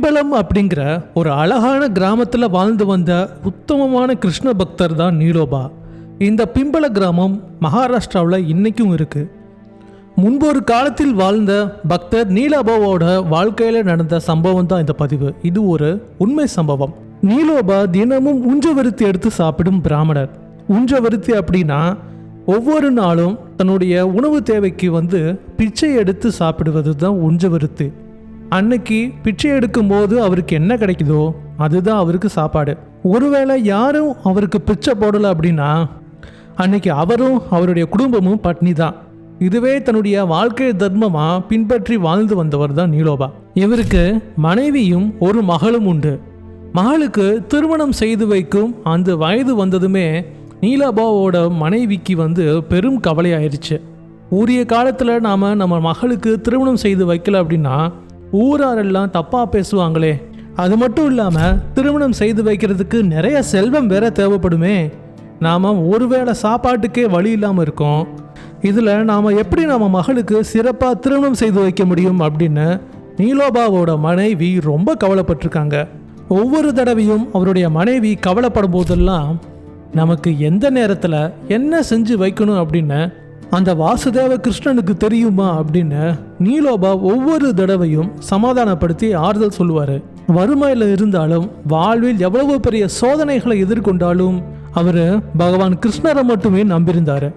பிம்பலம் அப்படிங்கிற ஒரு அழகான கிராமத்தில் வாழ்ந்து வந்த உத்தமமான கிருஷ்ண பக்தர் தான் நீலோபா. இந்த பிம்பல கிராமம் மகாராஷ்டிராவில் இன்னைக்கும் இருக்கு. முன்பு ஒரு காலத்தில் வாழ்ந்த பக்தர் நீலோபாவோட வாழ்க்கையில் நடந்த சம்பவம் தான் இந்த பதிவு. இது ஒரு உண்மை சம்பவம். நீலோபா தினமும் உஞ்சவருத்தி எடுத்து சாப்பிடும் பிராமணர். உஞ்சவருத்தி அப்படின்னா ஒவ்வொரு நாளும் தன்னுடைய உணவு தேவைக்கு வந்து பிச்சை எடுத்து சாப்பிடுவது தான் உஞ்சவருத்தி அன்னைக்கு பிச்சை எடுக்கும்போது அவருக்கு என்ன கிடைக்குதோ அதுதான் அவருக்கு சாப்பாடு. ஒருவேளை யாரும் அவருக்கு பிச்சை போடலை அப்படின்னா அன்னைக்கு அவரும் அவருடைய குடும்பமும் பட்னி தான். இதுவே தன்னுடைய வாழ்க்கை தர்மமாக பின்பற்றி வாழ்ந்து வந்தவர் தான் நீலோபா. இவருக்கு மனைவியும் ஒரு மகளும் உண்டு. மகளுக்கு திருமணம் செய்து வைக்கும் அந்த வயது வந்ததுமே நீலாபாவோட மனைவிக்கு வந்து பெரும் கவலையாயிருச்சு. உரிய காலத்தில் நாம் நம்ம மகளுக்கு திருமணம் செய்து வைக்கல அப்படின்னா ஊராரெல்லாம் தப்பாக பேசுவாங்களே. அது மட்டும் இல்லாமல் திருமணம் செய்து வைக்கிறதுக்கு நிறைய செல்வம் வேற தேவைப்படுமே. நாம் ஒருவேளை சாப்பாட்டுக்கே வழி இல்லாமல் இருக்கோம். இதில் நாம் எப்படி நம்ம மகளுக்கு சிறப்பாக திருமணம் செய்து வைக்க முடியும் அப்படின்னு நீலோபாவோட மனைவி ரொம்ப கவலைப்பட்டிருக்காங்க. ஒவ்வொரு தடவையும் அவருடைய மனைவி கவலைப்படும் போதெல்லாம் நமக்கு எந்த நேரத்தில் என்ன செஞ்சு வைக்கணும் அப்படின்னு அந்த வாசுதேவ கிருஷ்ணனுக்கு தெரியுமா அப்படின்னு நீலோபா ஒவ்வொரு தடவையும் சமாதானப்படுத்தி ஆறுதல் சொல்லுவார். வறுமையில் இருந்தாலும் வாழ்வில் எவ்வளவு பெரிய சோதனைகளை எதிர்கொண்டாலும் அவர் பகவான் கிருஷ்ணரை மட்டுமே நம்பியிருந்தார்.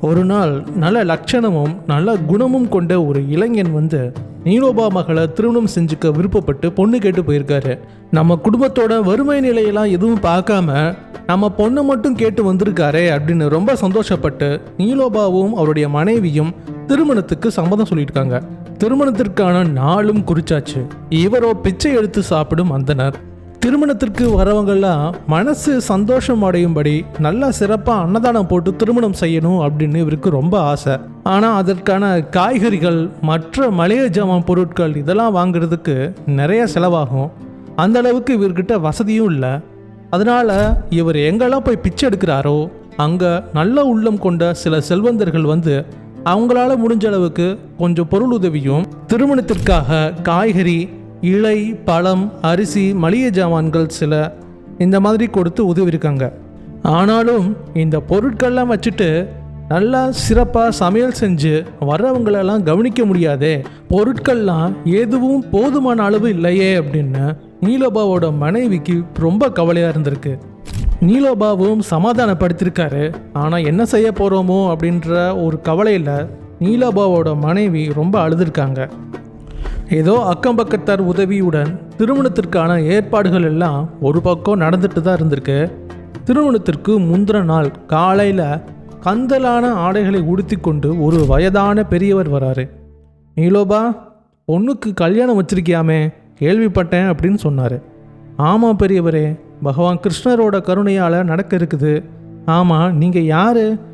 ஒரு நாள் நல்ல லட்சணமும் நல்ல குணமும் கொண்ட ஒரு இளைஞன் வந்து நீலோபா மகளை திருமணம் செஞ்சுக்க விருப்பப்பட்டு பொண்ணு கேட்டு போயிருக்காரு. நம்ம குடும்பத்தோட வறுமை நிலையெல்லாம் எதுவும் பார்க்காம நம்ம பொண்ணு மட்டும் கேட்டு வந்திருக்காரே அப்படின்னு ரொம்ப சந்தோஷப்பட்டு நீலோபாவும் அவருடைய மனைவியும் திருமணத்துக்கு சம்மதம் சொல்லியிருக்காங்க. திருமணத்திற்கான நாளும் குறிச்சாச்சு. இவரோ பிச்சை எடுத்து சாப்பிடும் அந்தனர். திருமணத்திற்கு வரவங்கெல்லாம் மனசு சந்தோஷம் அடையும்படி நல்லா சிறப்பாக அன்னதானம் போட்டு திருமணம் செய்யணும் அப்படின்னு இவருக்கு ரொம்ப ஆசை. ஆனால் அதற்கான காய்கறிகள் மற்ற மளிகை ஜாமான் பொருட்கள் இதெல்லாம் வாங்குறதுக்கு நிறைய செலவாகும். அந்த அளவுக்கு இவர்கிட்ட வசதியும் இல்லை. அதனால இவர் எங்கெல்லாம் போய் பிச்சை எடுக்கிறாரோ அங்கே நல்ல உள்ளம் கொண்ட சில செல்வந்தர்கள் வந்து அவங்களால முடிஞ்ச அளவுக்கு கொஞ்சம் பொருள் உதவியும் திருமணத்திற்காக காய்கறி இலை பழம் அரிசி மளிகை ஜாமான்கள் சில இந்த மாதிரி கொடுத்து உதவியிருக்காங்க. ஆனாலும் இந்த பொருட்கள்லாம் வச்சுட்டு நல்லா சிறப்பாக சமையல் செஞ்சு வர்றவங்களெல்லாம் கவனிக்க முடியாதே பொருட்கள்லாம் எதுவும் போதுமான அளவு இல்லையே அப்படின்னு நீலோபாவோட மனைவிக்கு ரொம்ப கவலையாக இருந்திருக்கு. நீலோபாவும் சமாதானப்படுத்தியிருக்காரு ஆனால் என்ன செய்ய போகிறோமோ அப்படின்ற ஒரு கவலையில் நீலோபாவோட மனைவி ரொம்ப அழுதுருக்காங்க. ஏதோ அக்கம் பக்கத்தார் உதவியுடன் திருமணத்திற்கான ஏற்பாடுகள் எல்லாம் ஒரு பக்கம் நடந்துட்டு தான் இருந்திருக்கு. திருமணத்திற்கு முந்தின நாள் காலையில் கந்தலான ஆடைகளை உடுத்தி கொண்டு ஒரு வயதான பெரியவர் வராரு. நீலோபா பொண்ணுக்கு கல்யாணம் வச்சிருக்கியாமே? கேள்விப்பட்டேன் அப்படின்னு சொன்னார். ஆமாம் பெரியவரே பகவான் கிருஷ்ணரோட கருணையால் நடக்க இருக்குது. ஆமாம் நீங்கள் யார்?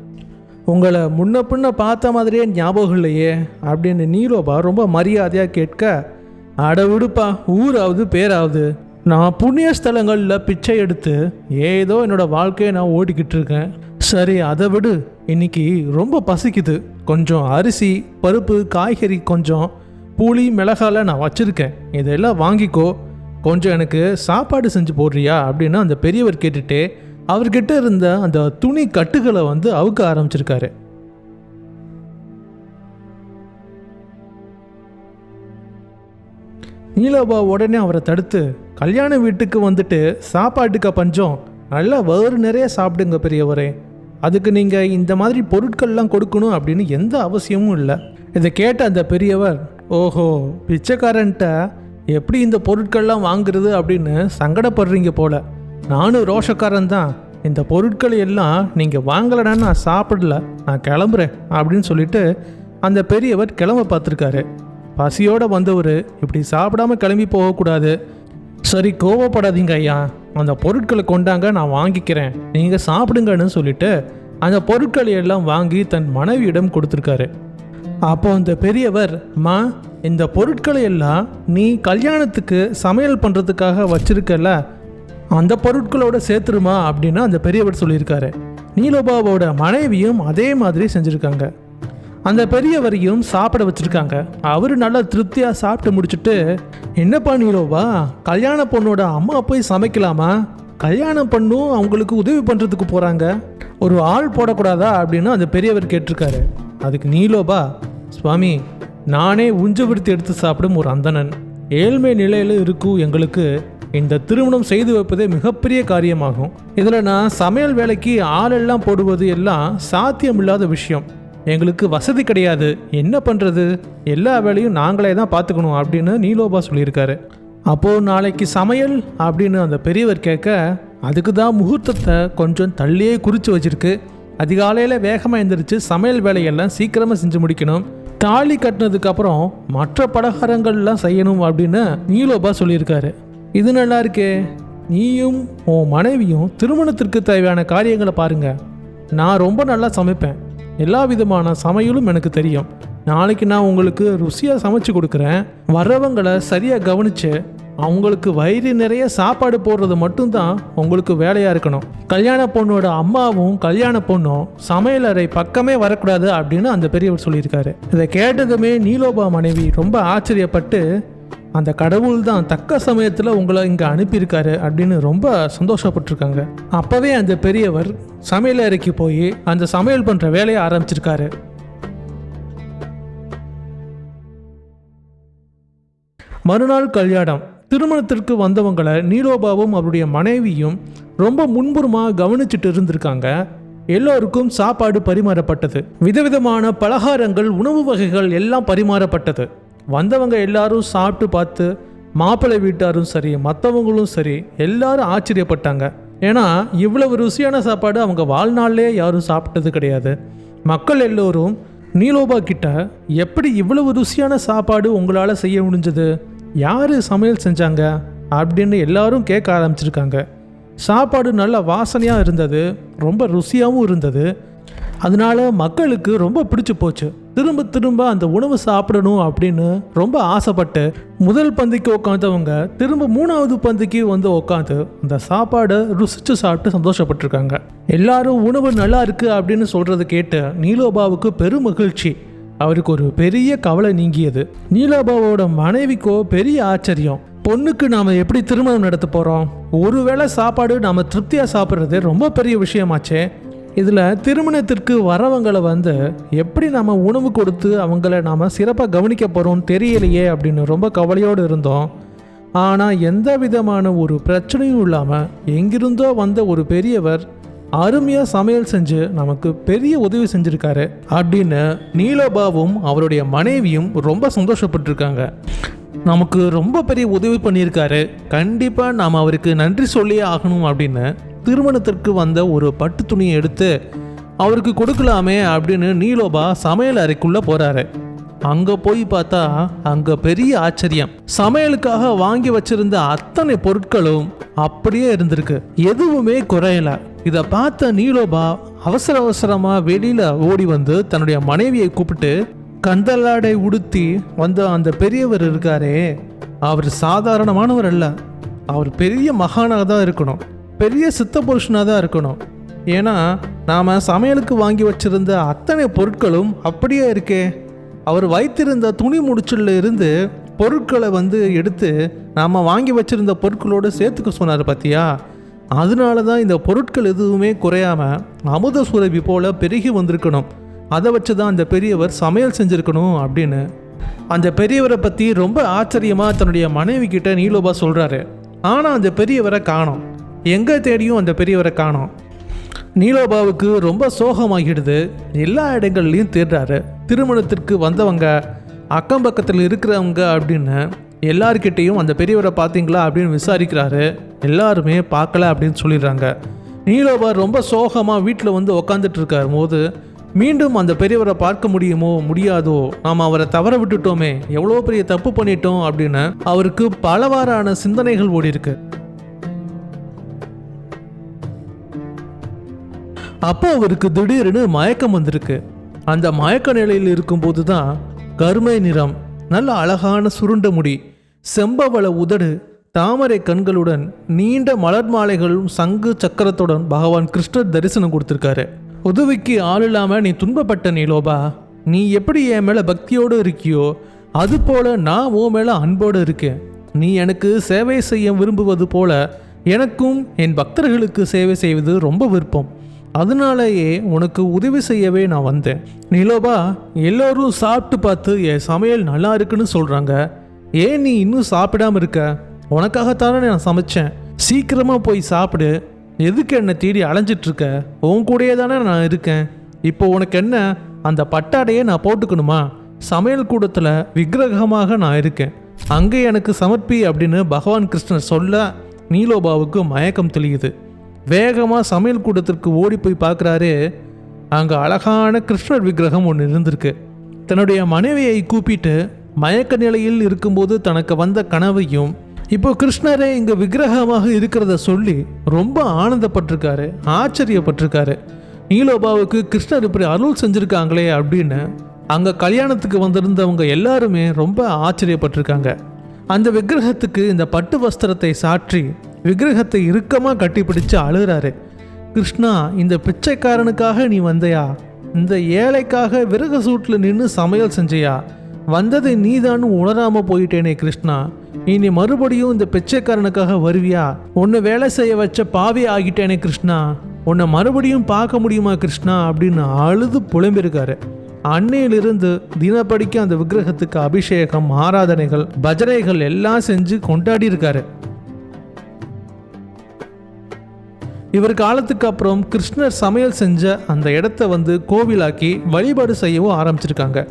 உங்களை முன்ன பின்ன பார்த்த மாதிரியே ஞாபகம் இல்லையே அப்படின்னு நீலோபா ரொம்ப மரியாதையாக கேட்க அட விடுப்பா ஊராவது பேராவது. நான் புண்ணிய ஸ்தலங்களில் பிச்சை எடுத்து ஏதோ என்னோட வாழ்க்கையை நான் ஓடிக்கிட்டு இருக்கேன். சரி அதை விடு. இன்னைக்கு ரொம்ப பசிக்குது. கொஞ்சம் அரிசி பருப்பு காய்கறி கொஞ்சம் புளி மிளகால நான் வச்சுருக்கேன். இதெல்லாம் வாங்கிக்கோ. கொஞ்சம் எனக்கு சாப்பாடு செஞ்சு போடுறியா? அப்படின்னு அந்த பெரியவர் கேட்டுட்டு அவர்கிட்ட இருந்த அந்த துணி கட்டுகளை வந்து அவுக்க ஆரம்பிச்சிருக்காரு. நீலோபா உடனே அவரை தடுத்து கல்யாண வீட்டுக்கு வந்துட்டு சாப்பாட்டுக்கு பஞ்சம். நல்லா வேறு நிறைய சாப்பிடுங்க பெரியவரே. அதுக்கு நீங்கள் இந்த மாதிரி பொருட்கள்லாம் கொடுக்கணும் அப்படின்னு எந்த அவசியமும் இல்லை. இதை கேட்ட அந்த பெரியவர் ஓஹோ பிச்சைக்காரன்ட்ட எப்படி இந்த பொருட்கள்லாம் வாங்குறது அப்படின்னு சங்கடப்படுறீங்க போல. நானும் ரோஷக்காரன் தான். இந்த பொருட்கள் எல்லாம் நீங்கள் வாங்கலைன்னா நான் சாப்பிடல நான் கிளம்புறேன் அப்படின்னு சொல்லிட்டு அந்த பெரியவர் கிளம்ப பார்த்துருக்காரு. பசியோடு வந்தவர் இப்படி சாப்பிடாம கிளம்பி போகக்கூடாது. சரி கோவப்படாதீங்க ஐயா. அந்த பொருட்களை கொண்டாங்க நான் வாங்கிக்கிறேன். நீங்கள் சாப்பிடுங்கன்னு சொல்லிட்டு அந்த பொருட்களை எல்லாம் வாங்கி தன் மனைவியிடம் கொடுத்துருக்காரு. அப்போ அந்த பெரியவர் மா இந்த பொருட்களை எல்லாம் நீ கல்யாணத்துக்கு சமையல் பண்ணுறதுக்காக வச்சிருக்கல அந்த பொருட்களோட சேர்த்துருமா? அப்படின்னு அந்த பெரியவர் சொல்லியிருக்காரு. நீலோபாவோட மனைவியும் அதே மாதிரி செஞ்சுருக்காங்க. அந்த பெரியவரையும் சாப்பிட வச்சுருக்காங்க. அவர் நல்லா திருப்தியாக சாப்பிட்டு முடிச்சுட்டு என்னப்பா நீலோபா கல்யாண பொண்ணோட அம்மா போய் சமைக்கலாமா? கல்யாணம் பண்ணும் அவங்களுக்கு உதவி பண்ணுறதுக்கு போகிறாங்க ஒரு ஆள் போடக்கூடாதா? அப்படின்னு அந்த பெரியவர் கேட்டிருக்காரு. அதுக்கு நீலோபா சுவாமி நானே உஞ்சப்படுத்தி எடுத்து சாப்பிடும் ஒரு அந்தணன். ஏழ்மை நிலையில் இருக்கும் எங்களுக்கு இந்த திருமணம் செய்து வைப்பதே மிகப்பெரிய காரியமாகும். இதில் நான் சமையல் வேலைக்கு ஆளெல்லாம் போடுவது எல்லாம் சாத்தியமில்லாத விஷயம். எங்களுக்கு வசதி கிடையாது. என்ன பண்ணுறது எல்லா வேலையும் நாங்களே தான் பார்த்துக்கணும் அப்படின்னு நீலோபா சொல்லியிருக்காரு. அப்போது நாளைக்கு சமையல் அப்படின்னு அந்த பெரியவர் கேட்க அதுக்கு தான் முகூர்த்தத்தை கொஞ்சம் தள்ளியே குறித்து வச்சிருக்கு. அதிகாலையில் வேகமாக எழுந்திரிச்சு சமையல் வேலையெல்லாம் சீக்கிரமாக செஞ்சு முடிக்கணும். தாலி கட்டினதுக்கு அப்புறம் மற்ற பலகாரங்கள்லாம் செய்யணும் அப்படின்னு நீலோபா சொல்லியிருக்காரு. இது நல்லா இருக்கே. நீயும் உன் மனைவியும் திருமணத்திற்கு தேவையான காரியங்களை பாருங்க. நான் ரொம்ப நல்லா சமைப்பேன். எல்லா விதமான சமையலும் எனக்கு தெரியும். நாளைக்கு நான் உங்களுக்கு ருசியாக சமைச்சு கொடுக்குறேன். வர்றவங்களை சரியாக கவனித்து அவங்களுக்கு வயிறு நிறைய சாப்பாடு போடுறது மட்டும்தான் உங்களுக்கு வேலையாக இருக்கணும். கல்யாண பொண்ணோட அம்மாவும் கல்யாண பொண்ணும் சமையலறை பக்கமே வரக்கூடாது அப்படின்னு அந்த பெரியவர் சொல்லியிருக்காரு. இதை கேட்டதுமே நீலோபா மனைவி ரொம்ப ஆச்சரியப்பட்டு அந்த கடவுள் தான் தக்க சமயத்தில் உங்களை இங்கே அனுப்பியிருக்காரு அப்படின்னு ரொம்ப சந்தோஷப்பட்டிருக்காங்க. அப்போவே அந்த பெரியவர் சமையல் அறைக்கு போய் அந்த சமையல் பண்ணுற வேலையை ஆரம்பிச்சிருக்காரு. மறுநாள் கல்யாணம். திருமணத்திற்கு வந்தவங்களை நீலோபாவும் அவருடைய மனைவியும் ரொம்ப முன்புறமாக கவனிச்சிட்டு இருந்திருக்காங்க. எல்லோருக்கும் சாப்பாடு பரிமாறப்பட்டது. விதவிதமான பலகாரங்கள் உணவு வகைகள் எல்லாம் பரிமாறப்பட்டது. வந்தவங்க எல்லாரும் சாப்பிட்டு பார்த்து மாப்பிள்ளை வீட்டாரும் சரி மற்றவங்களும் சரி எல்லாரும் ஆச்சரியப்பட்டாங்க. ஏன்னா இவ்வளவு ருசியான சாப்பாடு அவங்க வாழ்நாள்லேயே யாரும் சாப்பிட்டது கிடையாது. மக்கள் எல்லோரும் நீலோபா கிட்ட எப்படி இவ்வளவு ருசியான சாப்பாடு உங்களால் செய்ய முடிஞ்சது? யார் சமையல் செஞ்சாங்க அப்படின்னு எல்லாரும் கேட்க ஆரம்பிச்சிருக்காங்க. சாப்பாடு நல்ல வாசனையாக இருந்தது ரொம்ப ருசியாகவும் இருந்தது. அதனால மக்களுக்கு ரொம்ப பிடிச்சு போச்சு. திரும்ப திரும்ப அந்த உணவு சாப்பிடணும் அப்படின்னு ரொம்ப ஆசைப்பட்டு முதல் பந்திக்கு உட்காந்தவங்க திரும்ப மூணாவது பந்திக்கு வந்து உட்காந்து அந்த சாப்பாடை ருசிச்சு சாப்பிட்டு சந்தோஷப்பட்டிருக்காங்க. எல்லாரும் உணவு நல்லா இருக்கு அப்படின்னு சொல்றதை கேட்டு நீலோபாவுக்கு பெரும் மகிழ்ச்சி. அவருக்கு ஒரு பெரிய கவலை நீங்கியது. நீலாபாவோட மனைவிக்கோ பெரிய ஆச்சரியம். பொண்ணுக்கு நாம எப்படி திருமணம் நடத்த போறோம்? ஒருவேளை சாப்பாடு நாம திருப்தியா சாப்பிட்றது ரொம்ப பெரிய விஷயமாச்சே. இதில் திருமணத்திற்கு வரவங்களை வந்து எப்படி நாம் உணவு கொடுத்து அவங்கள நாம் சிறப்பாக கவனிக்க போகிறோம் தெரியலையே அப்படின்னு ரொம்ப கவலையோடு இருந்தோம். ஆனால் எந்த விதமான ஒரு பிரச்சனையும் இல்லாமல் எங்கிருந்தோ வந்த ஒரு பெரியவர் அருமையாக சமையல் செஞ்சு நமக்கு பெரிய உதவி செஞ்சுருக்காரு அப்படின்னு நீலோபாவும் அவருடைய மனைவியும் ரொம்ப சந்தோஷப்பட்டிருக்காங்க. நமக்கு ரொம்ப பெரிய உதவி பண்ணியிருக்காரு. கண்டிப்பாக நாம் அவருக்கு நன்றி சொல்லியே ஆகணும் அப்படின்னு திருமணத்திற்கு வந்த ஒரு பட்டு துணியை எடுத்து அவருக்கு கொடுக்கலாமே அப்படின்னு நீலோபா சமையல் அறைக்குள்ளே போகிறாரு அங்கே போய் பார்த்தா அங்கே பெரிய ஆச்சரியம். சமையலுக்காக வாங்கி வச்சிருந்த அத்தனை பொருட்களும் அப்படியே இருந்திருக்கு. எதுவுமே குறையல. இதை பார்த்த நீலோபா அவசர அவசரமாக வெளியில் ஓடி வந்து தன்னுடைய மனைவியை கூப்பிட்டு கந்தலாடை உடுத்தி வந்த அந்த பெரியவர் இருக்காரே. அவர் சாதாரணமானவர் அல்ல. அவர் பெரிய மகானாக தான் இருக்கணும். பெரிய சித்த புருஷனாக தான் இருக்கணும். ஏன்னா நாம் சமையலுக்கு வாங்கி வச்சிருந்த அத்தனை பொருட்களும் அப்படியே இருக்கே. அவர் வைத்திருந்த துணி முடிச்சுல இருந்து பொருட்களை வந்து எடுத்து நாம் வாங்கி வச்சிருந்த பொருட்களோடு சேர்த்துக்க சொன்னார் பார்த்தியா அதனால தான் இந்த பொருட்கள் எதுவுமே குறையாமல் அமுத சுரபி போல பெருகி வந்திருக்கணும். அதை வச்சு தான் அந்த பெரியவர் சமையல் செஞ்சுருக்கணும் அப்படின்னு. அந்த பெரியவரை பற்றி ரொம்ப ஆச்சரியமாக தன்னுடைய மனைவி கிட்ட நீலோபா சொல்கிறாரு ஆனால் அந்த பெரியவரை காணோம். எங்கே தேடியும் அந்த பெரியவரை காணோம். நீலோபாவுக்கு ரொம்ப சோகமாகிடுது. எல்லா இடங்கள்லையும் தேடுறாரு. திருமணத்திற்கு வந்தவங்க அக்கம் பக்கத்தில் இருக்கிறவங்க அப்படின்னு எல்லார்கிட்டேயும் அந்த பெரியவரை பார்த்தீங்களா அப்படின்னு விசாரிக்கிறாரு. எல்லாருமே பார்க்கல அப்படின்னு சொல்லிடுறாங்க. நீலோபர் ரொம்ப சோகமாக வீட்டில் வந்து உக்காந்துட்டு இருக்கார். போது மீண்டும் அந்த பெரியவரை பார்க்க முடியுமோ முடியாதோ? நாம் அவரை தவற விட்டுட்டோமே. எவ்வளோ பெரிய தப்பு பண்ணிட்டோம் அப்படின்னு அவருக்கு பலவாறான சிந்தனைகள் ஓடி இருக்கு அப்போ அவருக்கு திடீர்னு மயக்கம் வந்திருக்கு. அந்த மயக்க நிலையில் இருக்கும்போது தான் கருமை நிறம் நல்ல அழகான சுருண்ட முடி செம்பவள உதடு தாமரை கண்களுடன் நீண்ட மலர் மாலைகளும் சங்கு சக்கரத்துடன் பகவான் கிருஷ்ணர் தரிசனம் கொடுத்துருக்காரு. உதவிக்கு ஆள் இல்லாமல் நீ துன்பப்பட்ட நீலோபா நீ எப்படி என் மேலே பக்தியோடு இருக்கியோ அது போல நான் உன் மேலே அன்போடு இருக்கேன். நீ எனக்கு சேவை செய்ய விரும்புவது போல எனக்கும் என் பக்தர்களுக்கு சேவை செய்வது ரொம்ப விருப்பம். அதனாலேயே உனக்கு உதவி செய்யவே நான் வந்தேன். நிலோபா எல்லோரும் சாப்பிட்டு பார்த்து என் சமையல் நல்லா இருக்குன்னு சொல்கிறாங்க ஏன் நீ இன்னும் சாப்பிடாம இருக்க? உனக்காகத்தானே நான் சமைச்சேன். சீக்கிரமாக போய் சாப்பிடு. எதுக்கு என்னை தேடி அலைஞ்சிட்டு இருக்க? உன் கூடயே தானே நான் இருக்கேன். இப்போ உனக்கு என்ன? அந்த பட்டாடையே நான் போட்டுக்கணுமா? சமையல் கூடத்தில் விக்கிரகமாக நான் இருக்கேன். அங்கே எனக்கு சமர்ப்பி அப்படின்னு பகவான் கிருஷ்ணர் சொல்ல நீலோபாவுக்கு மயக்கம் தெளியுது. வேகமாக சமையல் கூடத்திற்கு ஓடி போய் பார்க்குறாரு அங்கே அழகான கிருஷ்ணர் விக்கிரகம் ஒன்று இருந்திருக்கு. தன்னுடைய மனைவியை கூப்பிட்டு மயக்க நிலையில் இருக்கும்போது தனக்கு வந்த கனவையும் இப்போ கிருஷ்ணரே இங்கே விக்கிரகமாக இருக்கிறத சொல்லி ரொம்ப ஆனந்தப்பட்டிருக்காரு ஆச்சரியப்பட்டிருக்காரு. நீலோபாவுக்கு கிருஷ்ணர் இப்படி அருள் செஞ்சுருக்காங்களே அப்படின்னு அங்கே கல்யாணத்துக்கு வந்திருந்தவங்க எல்லாருமே ரொம்ப ஆச்சரியப்பட்டிருக்காங்க. அந்த விக்கிரகத்துக்கு இந்த பட்டு வஸ்திரத்தை சாற்றி விக்கிரகத்தை இறுக்கமாக கட்டிப்பிடிச்சு அழுகிறாரு கிருஷ்ணா இந்த பிச்சைக்காரனுக்காக நீ வந்தையா? இந்த ஏழைக்காக விறகு சூட்டில் நின்று சமையல் செஞ்சையா? வந்தது நீதான்னு உணராம போயிட்டேனே கிருஷ்ணா. இனி மறுபடியும் இந்த பிச்சைக்காரனுக்காக வருவியா? உன்னை வேலை செய்ய வச்ச பாவி ஆகிட்டேனே கிருஷ்ணா. உன்னை மறுபடியும் பார்க்க முடியுமா கிருஷ்ணா? அப்படின்னு அழுது புலம்பிருக்காரு. அன்னையிலிருந்து தினப்படிக்கு அந்த விக்கிரகத்துக்கு அபிஷேகம் ஆராதனைகள் பஜனைகள் எல்லாம் செஞ்சு கொண்டாடி இருக்காரு. இவர் காலத்துக்கு அப்புறம் கிருஷ்ணர் சமையல் செஞ்ச அந்த இடத்த வந்து கோவிலாக்கி வழிபாடு செய்யவும் ஆரம்பிச்சிருக்காங்க.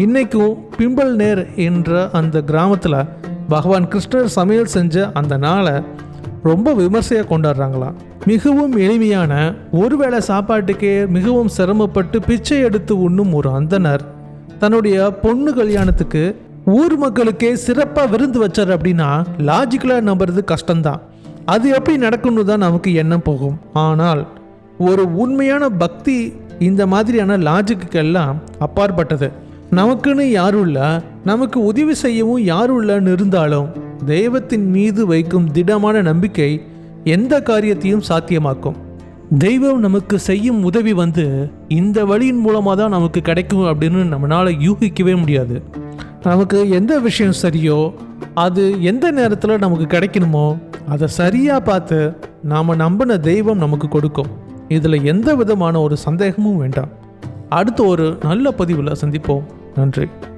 இன்னைக்கும் பிம்பல் நேர் என்ற அந்த கிராமத்தில் பகவான் கிருஷ்ணர் சமையல் செஞ்ச அந்த நாளை ரொம்ப விமர்சையாக கொண்டாடுறாங்களாம். மிகவும் எளிமையான ஒருவேளை சாப்பாட்டுக்கே மிகவும் சிரமப்பட்டு பிச்சை எடுத்து உண்ணும் ஒரு அந்தனர் தன்னுடைய பொண்ணு கல்யாணத்துக்கு ஊர் மக்களுக்கே சிறப்பாக விருந்து வச்சார் அப்படின்னா லாஜிக்கலாக நம்புறது கஷ்டம்தான். அது எப்படி நடக்கும்னு தான் நமக்கு எண்ணம் போகும். ஆனால் ஒரு உண்மையான பக்தி இந்த மாதிரியான லாஜிக்குக்கெல்லாம் அப்பாற்பட்டது. நமக்குன்னு யாரும் இல்லை நமக்கு உதவி செய்யவும் யாரும் இல்லைன்னு இருந்தாலும் தெய்வத்தின் மீது வைக்கும் திடமான நம்பிக்கை எந்த காரியத்தையும் சாத்தியமாக்கும். தெய்வம் நமக்கு செய்யும் உதவி வந்து இந்த வழியின் மூலமாக தான் நமக்கு கிடைக்கும் அப்படின்னு நம்மளால் யூகிக்கவே முடியாது. நமக்கு எந்த விஷயம் சரியோ அது எந்த நேரத்தில் நமக்கு கிடைக்கணுமோ அதை சரியாக பார்த்து நாம் நம்பின தெய்வம் நமக்கு கொடுக்கும். இதில் எந்த விதமான ஒரு சந்தேகமும் வேண்டாம். அடுத்து ஒரு நல்ல பதிவில் சந்திப்போம். நன்றி.